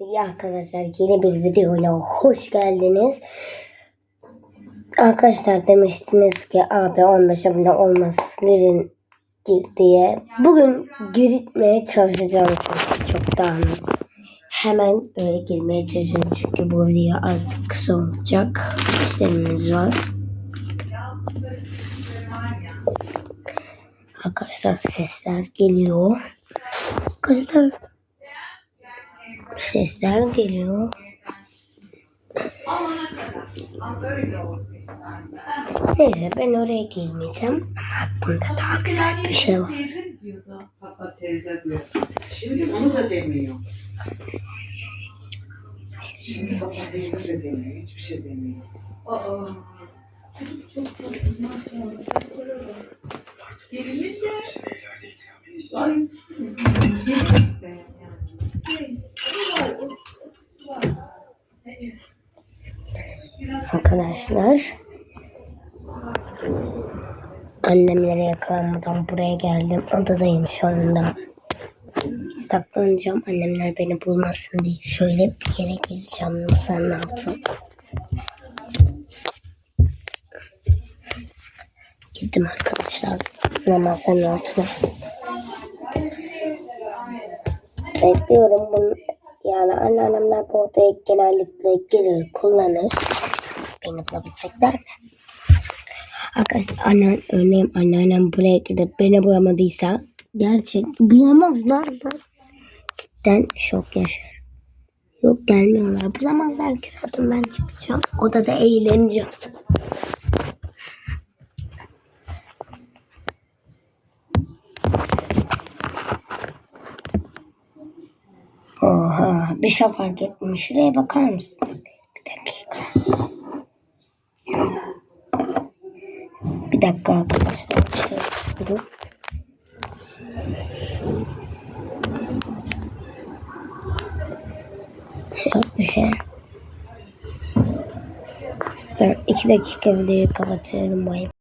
İyi arkadaşlar yeni bir videoyla hoş geldiniz. Arkadaşlar demiştiniz ki abi 15 abone olması girin gir diye. Bugün giritmeye çalışacağım çünkü çok dağınık. Hemen böyle girmeye çalışacağım çünkü bu video azıcık kısa olacak. İşlemimiz var. Arkadaşlar sesler geliyor. Arkadaşlar sesler geliyor. Neyse ben oraya girmeyeceğim. Ama aklımda daha güzel bir şey var. Şimdi onu da demiyor. Şimdi Fatma teyze de demiyor. Hiçbir şey demiyor. Aa. Gelimiz de. Ay. Gelimiz de Arkadaşlar annemlere yakalanmadan buraya geldim. Odadayım şu anda. Saklanacağım. Annemler beni bulmasın diye. Şöyle bir yere gireceğim masanın altına. Girdim arkadaşlar. Masanın altına. Bekliyorum bunu. Yani anneannemler bu odaya genellikle gelir, kullanır. Beni bulabilecekler mi? Arkadaşlar anne, örneğin anneannem buraya girdi. Beni bulamadıysa gerçek bulamazlarsa cidden şok yaşar. Yok gelmiyorlar. Bulamazlar ki zaten ben çıkacağım. Odada eğleneceğim. Oha bir şey fark etmiş. Şuraya bakar mısınız? Bir dakika. Bir dakika arkadaşlar. Durun. Yok bir şey. Ben iki dakika videoyu kapatıyorum. Bay